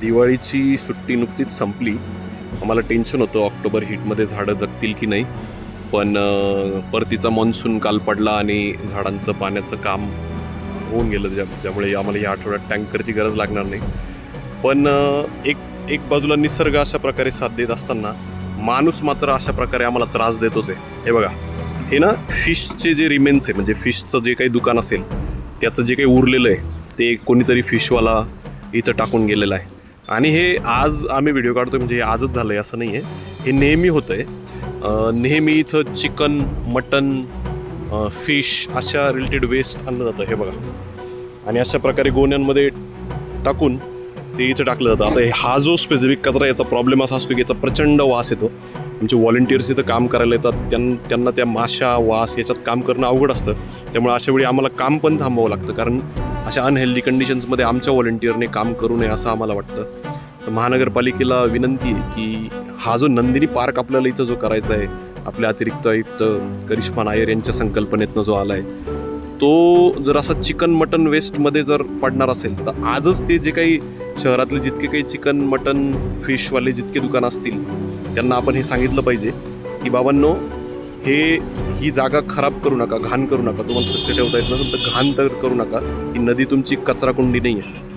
दिवाळीची सुट्टी नुकतीच संपली. आम्हाला टेन्शन होतं ऑक्टोबर हीटमध्ये झाडं जगतील की नाही. पण परतीचा मान्सून काल पडला आणि झाडांचं पाण्याचं काम होऊन गेलं ज्या ज्यामुळे आम्हाला या आठवड्यात टँकरची गरज लागणार नाही. पण एक एक बाजूला निसर्ग अशा प्रकारे साथ देत असताना माणूस मात्र अशा प्रकारे आम्हाला त्रास देतोच आहे. हे बघा हे ना फिशचे जे रिमेन्स आहे म्हणजे फिशचं जे काही दुकान असेल त्याचं जे काही उरलेलं आहे ते कोणीतरी फिशवाला इथं टाकून गेलेलं आहे. आणि हे आज आम्ही व्हिडिओ काढतोय म्हणजे हे आजच झालं आहे असं नाही आहे हे नेहमी होतं आहे नेहमी इथं चिकन मटन फिश अशा रिलेटेड वेस्ट आणलं जातं हे बघा. आणि अशा प्रकारे गोण्यांमध्ये टाकून ते इथं टाकलं जातं. आता हा जो स्पेसिफिक कचरा याचा प्रॉब्लेम असा असतो की याचा प्रचंड वास येतो. आमचे व्हॉलेंटियर्स इथं काम करायला येतात. त्यां त्यांना त्या माशा वास याच्यात काम करणं अवघड असतं. त्यामुळे अशा वेळी आम्हाला काम पण थांबावं लागतं. कारण अशा अनहेल्दी कंडिशन्समध्ये आमच्या व्हॉलेंटियरने काम करू नये असं आम्हाला वाटतं. तर महानगरपालिकेला विनंती आहे की हा जो नंदिनी पार्क आपल्याला इथं जो करायचा आहे आपल्या अतिरिक्त आयुक्त करिश्मा नायर यांच्या संकल्पनेतनं जो आला आहे तो जर असा चिकन मटन वेस्टमध्ये जर पडणार असेल तर आजच ते जे काही शहरातले जितके काही चिकन मटन फिशवाले जितके दुकान असतील त्यांना आपण हे सांगितलं पाहिजे की बाबांनो हे ही जागा खराब करू नका घाण करू नका. तुम्हाला स्वच्छ ठेवता येत नसेल तर घाण तर करू नका. ही नदी तुमची कचराकुंडी नाही आहे